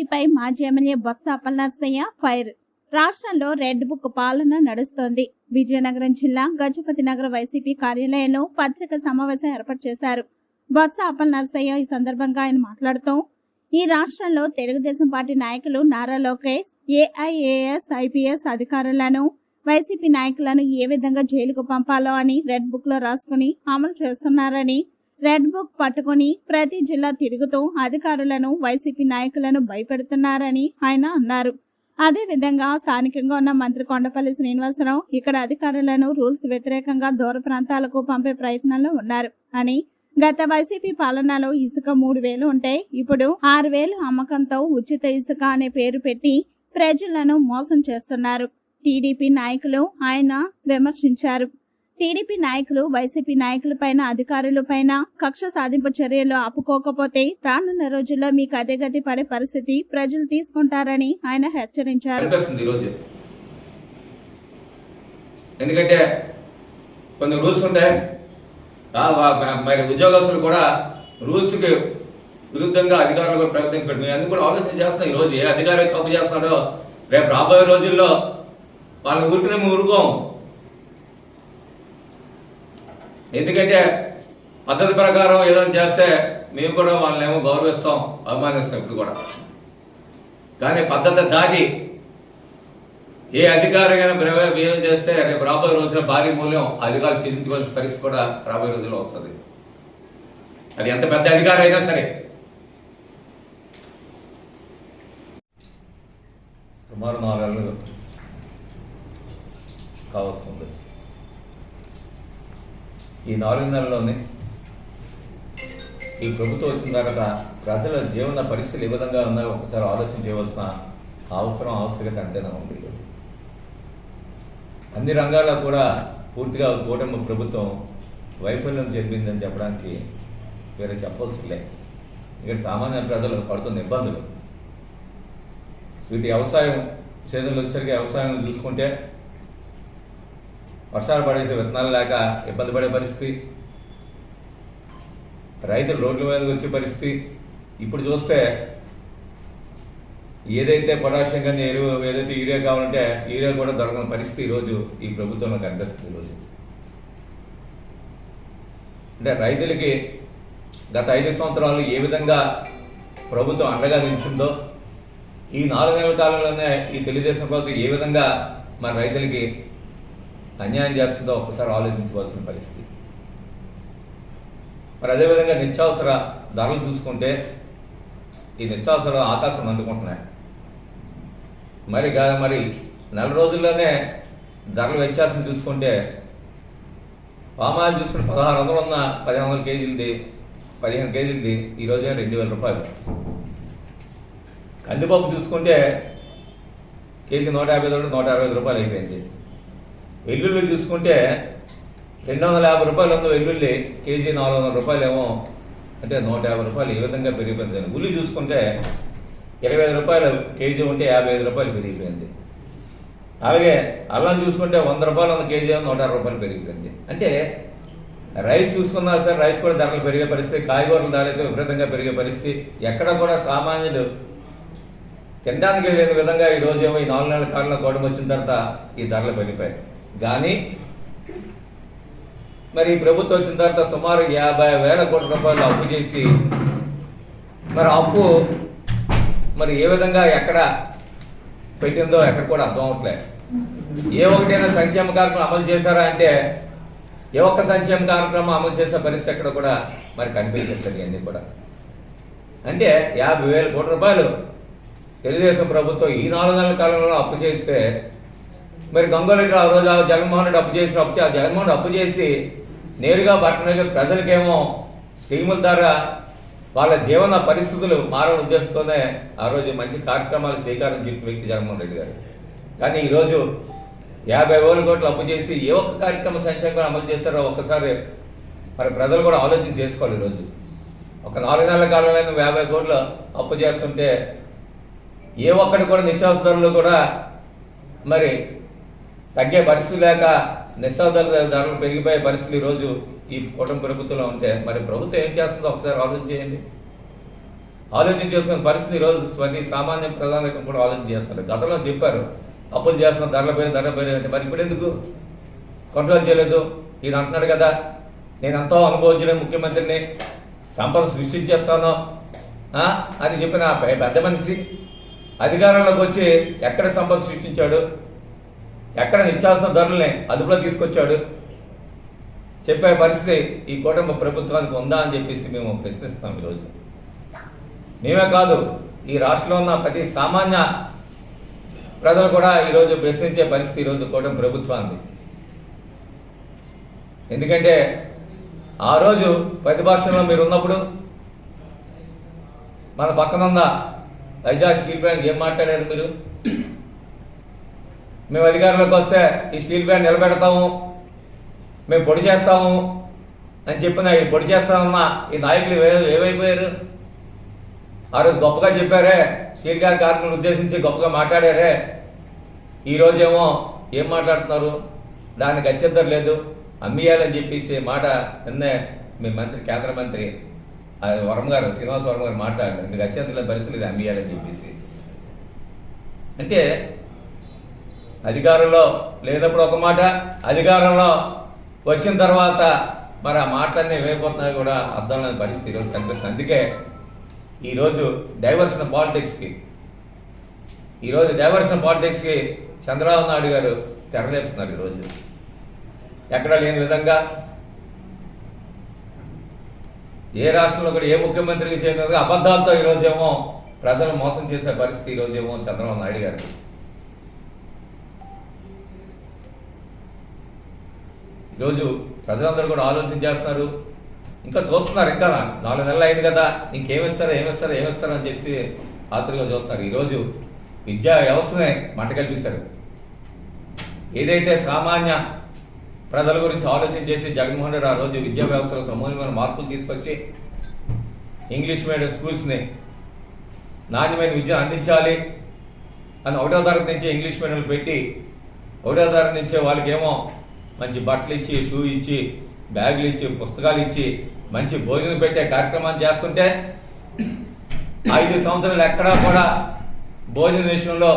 టీడీపీపై మాజీ MLA Botsa Appalanarasayya fire. రాష్ట్రంలో red book పాలన నడుస్తోంది. విజయనగరం జిల్లా గజపతి నగర వైసీపీ కార్యాలయంలో పత్రిక సమావేశం ఏర్పాటు చేశారు. బొత్స అప్పలనరసయ్య ఈ సందర్భంగా ఆయన మాట్లాడుతూ ఈ రాష్ట్రంలో తెలుగుదేశం పార్టీ నాయకులు నారా లోకేష్ ఏఐఏఎస్ ఐపీఎస్ అధికారులను వైసీపీ నాయకులను ఏ విధంగా జైలుకు పంపాలో అని రెడ్ బుక్లో రాసుకుని అమలు చేస్తున్నారని రెడ్ బుక్ పట్టుకుని ప్రతి జిల్లా తిరుగుతూ అధికారులను వైసీపీ నాయకులను భయపెడుతున్నారని ఆయన అన్నారు. అదే విధంగా స్థానికంగా ఉన్న మంత్రి కొండపల్లి శ్రీనివాసరావు ఇక్కడ అధికారులను రూల్స్ వ్యతిరేకంగా దూర ప్రాంతాలకు పంపే ప్రయత్నంలో ఉన్నారు అని గత వైసీపీ పాలనలో ఇసుక మూడు వేలు ఉంటే ఇప్పుడు ఆరు వేలు అమ్మకంతో ఉచిత ఇసుక అనే పేరు పెట్టి ప్రజలను మోసం చేస్తున్నారు. టీడీపీ నాయకులు ఆయన విమర్శించారు. టీడీపీ నాయకులు వైసీపీ నాయకులపైన అధికారులపైన కక్ష సాధింపు చర్యలు ఆపుకోకపోతే రానున్న రోజుల్లో మీకు అదే గతి పడే పరిస్థితి ప్రజలు తీసుకుంటారని ఆయన హెచ్చరించారు. ఎందుకంటే కొన్ని రూల్స్ ఉంటాయి. మరి ఉద్యోగస్తులు కూడా రూల్స్కి విరుద్ధంగా అధికారులు కూడా ప్రవర్తించడం మేము అందుకు కూడా ఆలోచన చేస్తున్నాం ఈరోజు ఏ అధికారి తప్పు చేస్తున్నాడో రేపు రాబోయే రోజుల్లో వాళ్ళ ఊరికినే మేము ఊరుకోం ఎందుకంటే పద్ధతి ప్రకారం ఏదైనా చేస్తే మేము కూడా వాళ్ళని ఏమో గౌరవిస్తాం అభిమానిస్తాం ఇప్పుడు కూడా. కానీ పద్ధతి దాటి ఏ అధికారైనా వ్యయం చేస్తే రేపు రాబోయే రోజున భారీ మూల్యం అధికారులు చెల్లించుకోవాల్సిన పరిస్థితి కూడా రాబోయే రోజుల్లో వస్తుంది. అది ఎంత పెద్ద అధికారం అయినా సరే. సుమారు నాలుగేళ్ళు కావస్తుంది. ఈ నాలుగు నెలల్లోనే ఈ ప్రభుత్వం వచ్చిన తర్వాత ప్రజల జీవన పరిస్థితులు ఏ విధంగా ఉన్నాయో ఒకసారి ఆలోచన చేయవలసిన అవసరం ఆవశ్యకత అంతేనా ఉంది అన్ని రంగాల్లో కూడా పూర్తిగా కూటమి ప్రభుత్వం వైఫల్యం చెప్పిందని చెప్పడానికి వేరే చెప్పవలసిలే ఇక్కడ సామాన్య ప్రజలు పడుతున్న ఇబ్బందులు. వీటి వ్యవసాయం సీజన్లు వచ్చేసరికి వ్యవసాయం చూసుకుంటే వర్షాలు పడేసే విత్తనాలు లేక ఇబ్బంది పడే పరిస్థితి. రైతులు రోడ్ల మీదకి వచ్చే పరిస్థితి. ఇప్పుడు చూస్తే ఏదైతే పొటాషియం కానీ ఎరువు ఏదైతే యూరియా కావాలంటే యూరియా కూడా దొరకని పరిస్థితి ఈరోజు ఈ ప్రభుత్వంలో కనిపిస్తుంది ఈరోజు. అంటే రైతులకి గత ఐదు సంవత్సరాలు ఏ విధంగా ప్రభుత్వం అండగా నిలిచిందో ఈ నాలుగు నెలల కాలంలోనే ఈ తెలుగుదేశం ప్రభుత్వం ఏ విధంగా మన రైతులకి అన్యాయం చేస్తుందో ఒక్కసారి ఆలోచించుకోవాల్సిన పరిస్థితి. మరి అదేవిధంగా నిత్యావసర ధరలు చూసుకుంటే ఈ నిత్యావసర ఆకాశం అందుకుంటున్నాయి మరి కాదు మరి నెల రోజుల్లోనే ధరలు వ్యత్యాసం చూసుకుంటే పామాయిల్ చూసుకుంటే పదహారు వందలు ఉన్న పదిహేను వందల కేజీలది పదిహేను కేజీలది ఈరోజు రెండు వేల రూపాయలు. కందిపప్పు చూసుకుంటే కేజీ నూట యాభై తోటి నూట అరవై ఐదు రూపాయలు అయిపోయింది. వెల్లుల్లి చూసుకుంటే రెండు వందల యాభై రూపాయలు ఉందో వెల్లుల్లి కేజీ నాలుగు వందల రూపాయలు ఏమో అంటే నూట యాభై రూపాయలు ఈ విధంగా పెరిగిపోయింది. ఉల్లి చూసుకుంటే ఇరవై ఐదు రూపాయలు కేజీ ఉంటే యాభై ఐదు రూపాయలు పెరిగిపోయింది. అలాగే అల్లం చూసుకుంటే వంద రూపాయలు ఉన్న కేజీ ఏమో నూట అరవై రూపాయలు పెరిగిపోయింది. అంటే రైస్ చూసుకున్నా సరే రైస్ కూడా ధరలు పెరిగే పరిస్థితి కాయగూరల ధర అయితే విపరీతంగా పెరిగే పరిస్థితి. ఎక్కడ కూడా సామాన్యుడు తినడానికి లేని విధంగా ఈ రోజు ఏమో ఈ నాలుగు నెలల కాలంలో గోడం వచ్చిన తర్వాత ఈ ధరలు పెరిగిపోయాయి. కానీ మరి ప్రభుత్వం వచ్చిన తర్వాత సుమారు యాభై వేల కోట్ల రూపాయలు అప్పు చేసి మరి అప్పు మరి ఏ విధంగా ఎక్కడ పెట్టిందో ఎక్కడ కూడా అర్థం అవట్లేదు ఏ ఒకటైనా సంక్షేమ కార్యక్రమం అమలు చేశారా అంటే ఏ ఒక్క సంక్షేమ కార్యక్రమం అమలు చేసే పరిస్థితి ఎక్కడ కూడా మరి కనిపించట్లేదు ఇవన్నీ కూడా. అంటే యాభై వేల కోట్ల రూపాయలు తెలుగుదేశం ప్రభుత్వం ఈ నాలుగు నెలల కాలంలో అప్పు చేస్తే మరి గంగోరెడ్డి ఆ రోజు ఆ జగన్మోహన్ రెడ్డి అప్పు చేసి అప్పు ఆ జగన్మోహన్ అప్పు చేసి నేరుగా పట్టణ ప్రజలకేమో స్కీముల ద్వారా వాళ్ళ జీవన పరిస్థితులు మారని ఉద్దేశంతోనే ఆ రోజు మంచి కార్యక్రమాలు శ్రీకారం చుట్టిన వ్యక్తి జగన్మోహన్ రెడ్డి గారు. కానీ ఈరోజు యాభై వేల కోట్లు అప్పు చేసి ఏ ఒక్క కార్యక్రమ సంక్షేమం అమలు చేస్తారో ఒక్కసారి మరి ప్రజలు కూడా ఆలోచన చేసుకోవాలి ఈరోజు ఒక నాలుగు నెలల కాలంలో నువ్వు యాభై కోట్లు అప్పు చేస్తుంటే ఏ ఒక్కటి కూడా నిత్యావసర ధరలు కూడా మరి తగ్గే పరిస్థితి లేక నిత్యావసర ధరలు పెరిగిపోయే పరిస్థితి ఈరోజు ఈ కూటమి ప్రభుత్వంలో ఉంటే మరి ప్రభుత్వం ఏం చేస్తుందో ఒకసారి ఆలోచన చేయండి. ఆలోచన చేసుకునే పరిస్థితి ఈరోజు ప్రతి సామాన్య ప్రధానికం కూడా ఆలోచన చేస్తారు. గతంలో చెప్పారు అప్పులు చేస్తున్న ధరల పేరు ధరల పేరు అంటే మరి ఇప్పుడు ఎందుకు? కంట్రోల్ చేయలేదు. ఈయన అంటున్నాడు కదా నేను ఎంతో అనుభవించిన ముఖ్యమంత్రిని సంపద సృష్టించేస్తాను అని చెప్పిన పెద్ద మనిషి అధికారంలోకి వచ్చి ఎక్కడ సంపద సృష్టించాడు? ఎక్కడ నిత్యావసర ధరల్ని అదుపులో తీసుకొచ్చాడు. చెప్పే పరిస్థితి ఈ కుటుంబ ప్రభుత్వానికి ఉందా అని చెప్పేసి మేము ప్రశ్నిస్తున్నాం ఈరోజు. మేమే కాదు ఈ రాష్ట్రంలో ఉన్న ప్రతి సామాన్య ప్రజలు కూడా ఈరోజు ప్రశ్నించే పరిస్థితి ఈరోజు కూటమి ప్రభుత్వానికి ఎందుకంటే ఆ రోజు ప్రతిపక్షంలో మీరు ఉన్నప్పుడు మన పక్కన ఉన్న వైజాగ్ స్టీల్ ప్లాంట్ ఏం మాట్లాడారు మీరు? మేము అధికారంలోకి వస్తే ఈ స్టీల్ ప్లాంట్ నిలబెడతాము. మేము పొడి చేస్తాము అని చెప్పిన ఈ పొడి చేస్తామన్న ఈ నాయకులు ఏమైపోయారు? ఆ రోజు గొప్పగా చెప్పారే స్టీల్ గారి కార్మికులను ఉద్దేశించి గొప్పగా మాట్లాడారే. ఈ రోజేమో ఏం మాట్లాడుతున్నారు? దానికి అత్యంతరం లేదు. అమ్మియాలని చెప్పేసి మాట నిన్నే మీ మంత్రి కేంద్ర మంత్రి ఆ వరం గారు శ్రీనివాస వరం గారు మాట్లాడారు. మీకు అత్యంతరం పరిస్థితి ఇది అమ్మియాలని చెప్పేసి. అంటే అధికారంలో లేనప్పుడు ఒక మాట అధికారంలో వచ్చిన తర్వాత మరి ఆ మాటలన్నీ ఏమైపోతున్నాయో కూడా అర్థం లేని పరిస్థితి ఈరోజు కనిపిస్తుంది. అందుకే ఈరోజు డైవర్షన్ పాలిటిక్స్కి ఈరోజు డైవర్షన్ పాలిటిక్స్కి చంద్రబాబు నాయుడు గారు తెరలేపుతున్నారు ఈరోజు. ఎక్కడ లేని విధంగా ఏ రాష్ట్రంలో కూడా ఏ ముఖ్యమంత్రికి చేయని అబద్ధాలతో ఈరోజేమో ప్రజలు మోసం చేసే పరిస్థితి ఈరోజేమో చంద్రబాబు నాయుడు గారికి ఈరోజు ప్రజలందరూ కూడా ఆలోచన చేస్తున్నారు ఇంకా చూస్తున్నారు ఇంకా నాలుగు నెలలు అయింది కదా ఇంకేమిస్తారు ఏమిస్తారు ఏమిస్తారు అని చెప్పి ఆతృగా చూస్తున్నారు. ఈరోజు విద్యా వ్యవస్థనే మంట కల్పిస్తారు. ఏదైతే సామాన్య ప్రజల గురించి ఆలోచన చేసి జగన్మోహన్ రెడ్డి ఆ రోజు విద్యా వ్యవస్థలో సమూలమైన మార్పులు తీసుకొచ్చి ఇంగ్లీష్ మీడియం స్కూల్స్ని నాణ్యమైన విద్య అందించాలి అని ఒకటో తరగతి నుంచి ఇంగ్లీష్ మీడియంలు పెట్టి ఒకటో తరగతి నుంచే వాళ్ళకేమో మంచి బట్టలు ఇచ్చి షూ ఇచ్చి బ్యాగులు ఇచ్చి పుస్తకాలు ఇచ్చి మంచి భోజనం పెట్టే కార్యక్రమాలు చేస్తుంటే ఐదు సంవత్సరాలు ఎక్కడా కూడా భోజన విషయంలో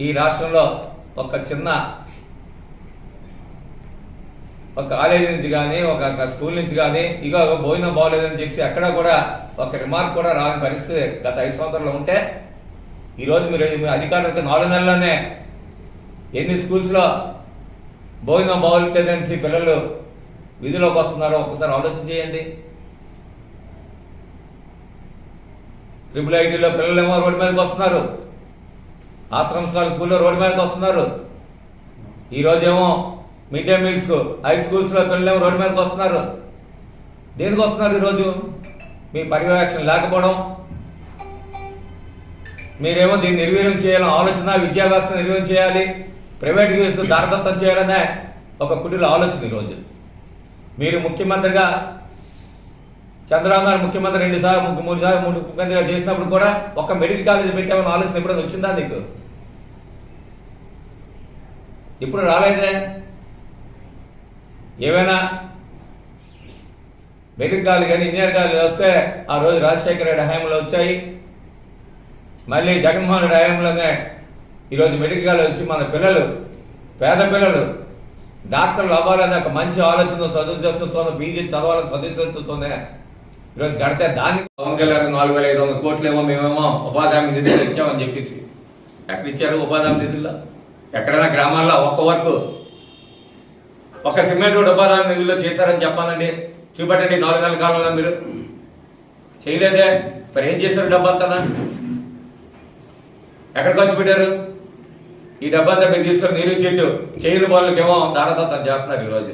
ఈ రాష్ట్రంలో ఒక చిన్న ఒక కాలేజీ నుంచి కానీ ఒక స్కూల్ నుంచి కానీ ఇక భోజనం బాగోలేదని చెప్పి ఎక్కడా కూడా ఒక రిమార్క్ కూడా రాని పరిస్థితి గత ఐదు సంవత్సరాలు ఉంటే ఈరోజు మీరు మీ అధికారులకు నాలుగు నెలల్లోనే ఎన్ని స్కూల్స్లో భోజనం బాగోలేదని పిల్లలు విధిలోకి వస్తున్నారో ఒకసారి ఆలోచన చేయండి. ట్రిపుల్ ఐటీలో పిల్లలేమో రోడ్డు మీదకి వస్తున్నారు. ఆశ్రమ స్కూల్లో రోడ్డు మీదకి వస్తున్నారు. ఈరోజేమో మిడ్ డే మీల్స్ హై స్కూల్స్లో పిల్లలేమో రోడ్డు మీదకి వస్తున్నారు. దేనికి వస్తున్నారు ఈరోజు? మీ పర్యవేక్షణ లేకపోవడం. మీరేమో దీన్ని నిర్వీర్యం చేయాలని ఆలోచన విద్యాభ్యాసం నిర్వీర్యం చేయాలి. ప్రైవేట్ కేసు దారదత్తం చేయాలనే ఒక కుటీల ఆలోచన ఈరోజు మీరు ముఖ్యమంత్రిగా చంద్రబాబు నాయుడు ముఖ్యమంత్రి రెండు సార్లు ముఖ్య మూడు సార్లు మూడు ముఖ్యమంత్రిగా చేసినప్పుడు కూడా ఒక మెడికల్ కాలేజ్ పెట్టామని ఆలోచన ఎప్పుడైనా వచ్చిందా నీకు? ఇప్పుడు రాలేదే? ఏమైనా మెడికల్ కాలేజ్ కానీ ఇంజనీర్ కాలేజ్ వస్తే ఆ రోజు రాజశేఖర రెడ్డి హయాంలో వచ్చాయి. మళ్ళీ జగన్మోహన్ రెడ్డి హయాంలోనే ఈరోజు మెడికల్ కాలేజ్ వచ్చి మన పిల్లలు పేద పిల్లలు డాక్టర్లు అవ్వాలని ఒక మంచి ఆలోచన చదువు చేస్తుంటోనే పీజీ చదవాలని చదివిస్తుంటోనే ఈరోజు కడితే దాన్ని పవన్ కళ్యాణ్ నాలుగు వేల ఐదు వందల కోట్లు ఏమో మేమేమో ఉపాధి హామీ నిధులు ఇచ్చామని చెప్పేసి. ఎక్కడ ఇచ్చారు ఉపాధి హామీ నిధుల్లో? ఎక్కడైనా గ్రామాల్లో ఒక్క వరకు ఒక సిమెంట్ రోడ్ ఉపాధి హామీ నిధుల్లో చేశారని చెప్పాలండి. చూపెట్టండి నాలుగు నెలల కాలంలో మీరు. చేయలేదే. మరి ఏం చేశారు డబ్బంతా ఎక్కడ ఖర్చు పెట్టారు? ఈ డబ్బంతా మీరు తీసుకొని నీరు చెట్టు చేయని వాళ్ళకేమో దారదత్తం చేస్తున్నారు ఈరోజు.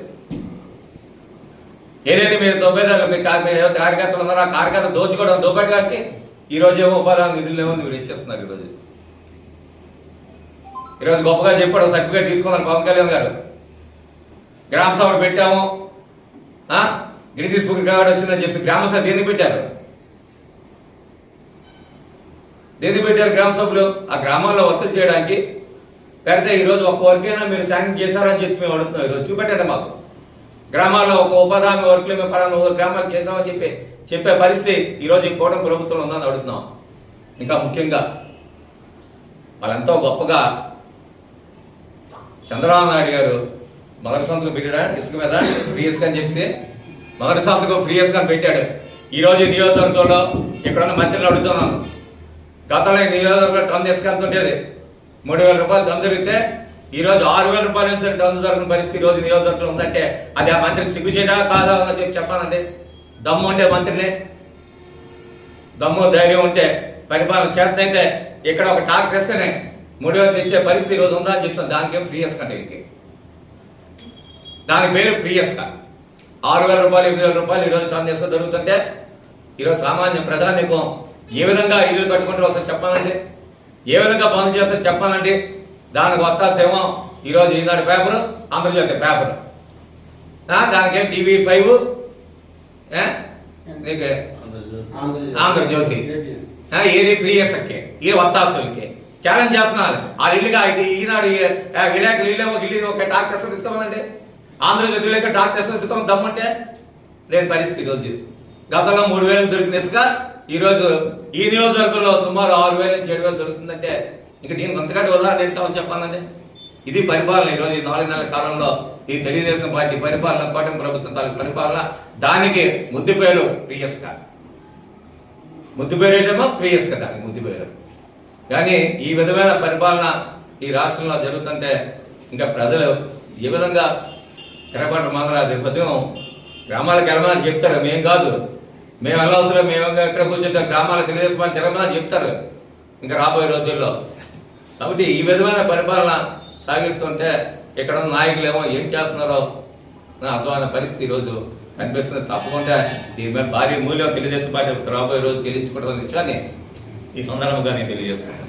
ఏదైతే మీరు దొబ్బేదారు మీ కా- మీరు ఏవైతే కార్యకర్తలు ఉన్నారో ఆ కార్యకర్తలు దోచుకోవడం దోపెట్టడానికి ఈ రోజు ఏమో ఉపాధి నిధులు ఏమో మీరు ఇచ్చేస్తున్నారు ఈరోజు. ఈరోజు గొప్పగా చెప్పాడు సర్టిఫికేట్ తీసుకున్నారు పవన్ కళ్యాణ్ గారు. గ్రామ సభలు పెట్టాము. గిరిజీ గిరిగిస్ బుక్ వచ్చిందని చెప్పి గ్రామ సభ దేనికి పెట్టారు? దేనికి పెట్టారు గ్రామ సభలు? ఆ గ్రామాల్లో ఒత్తిడి చేయడానికి పెడితే ఈరోజు ఒక్క వర్కైనా మీరు శాంక్షన్ చేశారని చెప్పి మేము అడుగుతున్నాం ఈరోజు. చూపెట్టండి మాకు. గ్రామాల్లో ఒక ఉపాధి వర్క్లు మేము పలానా గ్రామాలు చేసామని చెప్పి చెప్పే పరిస్థితి ఈరోజు ఈ కూటమి ప్రభుత్వంలో ఉందని అడుగుతున్నాం. ఇంకా ముఖ్యంగా వాళ్ళెంతో గొప్పగా చంద్రబాబు నాయుడు గారు మొదటి సంతకం పెట్టాడా? ఇసుక మీద? ఫ్రీ అని చెప్పి మొదటి సంతకం ఫ్రీ ఇసుక అని పెట్టాడు. ఈ రోజు నియోజకవర్గంలో ఇక్కడ ఉన్న మంత్రులు అడుగుతున్నాను. గతంలో ఈ నియోజకవర్గంలో టన్ ఇసుక ఎంత ఉండేది. మూడు వేల రూపాయలు టన్ దొరికితే ఈ రోజు ఆరు వేల రూపాయల నుంచి టన్ దొరికిన పరిస్థితి ఈ రోజు నియోజకవర్గంలో ఉందంటే అది ఆ మంత్రికి సిగ్గు చేయడా కాదా అని చెప్పి చెప్పాలండి. దమ్ము ఉండే మంత్రిని. దమ్ము ధైర్యం ఉంటే పరిపాలన చేతనైతే ఇక్కడ ఒక టాక్ వేస్తేనే మూడు వేలు తెచ్చే పరిస్థితి ఈ రోజు ఉందా అని చెప్తాను. దానికేం ఫ్రీ ఇసుక ఇది దాని పేరు ఫ్రీ ఇసుక ఆరు వేల రూపాయలు ఎనిమిది వేల రూపాయలు ఈరోజు టన్ ఇసుక దొరుకుతుంటే ఈరోజు సామాన్య ప్రజానికం ఏ విధంగా ఇల్లు కట్టుకుంటారో ఒకసారి చెప్పాలండి. ఏ విధంగా పనులు చేస్తారో చెప్పాలండి దానికి వస్తాసేమో ఈరోజు ఈనాడు పేపరు ఆంధ్రజ్యోతి పేపర్. దానికి టీవీ ఫైవ్? ఆంధ్రజ్యోతి. ఏది ఫ్రీ ఇసుకే ఈ వత్తాసులకి ఛాలెంజ్ చేస్తున్నారు. ఆ ఇల్లుగా ఈనాడు విలేకరులు ఇల్లు ఒక ఇల్లు ఒక డాక్టర్స్ ఇస్తామండి ఆంధ్రజ్యోతి విలేకరు డాక్టర్స్ ఇస్తాం దమ్ముంటే లేని పరిస్థితి ఈరోజు. గతంలో మూడు వేలకు దొరికిన ఇసుక ఈ రోజు ఈ నియోజకవర్గంలో సుమారు ఆరు వేల నుంచి ఏడు వేలు దొరుకుతుందంటే ఇంక దీనికి అంతకంటే ఉదాహరణ ఏంటో చెప్పాలంటే ఇది పరిపాలన ఈరోజు ఈ నాలుగు నెలల కాలంలో ఈ తెలుగుదేశం పార్టీ పరిపాలన కూటమి ప్రభుత్వం తాలూకు పరిపాలన దానికి ముద్దు పేరు ప్రియస్క ముద్దు పేరు ఏంటేమో ప్రియస్క దానికి ముద్దు పేరు. కానీ ఈ విధమైన పరిపాలన ఈ రాష్ట్రంలో జరుగుతుంటే ఇంకా ప్రజలు ఏ విధంగా తిరగబడ్డ మంగళ రేపొద్దున గ్రామాలకు వెళ్ళమని చెప్తారు మేం కాదు. మేము వెళ్ళవసరం మేము ఎక్కడ కూర్చుంటాం. గ్రామాలకు తెలుగుదేశం వాళ్ళు తిరగమని చెప్తారు. ఇంకా రాబోయే రోజుల్లో. కాబట్టి ఈ విధమైన పరిపాలన సాగిస్తుంటే ఇక్కడ ఉన్న నాయకులు ఏమో ఏం చేస్తున్నారో నా అర్థమైన పరిస్థితి ఈరోజు కనిపిస్తుంది. తప్పకుండా దీని మీద భారీ మూల్యం తెలియజేసే పార్టీ రాబోయే రోజు చెల్లించుకుంటున్న విషయాన్ని ఈ సందర్భంగా నేను తెలియజేస్తున్నాను.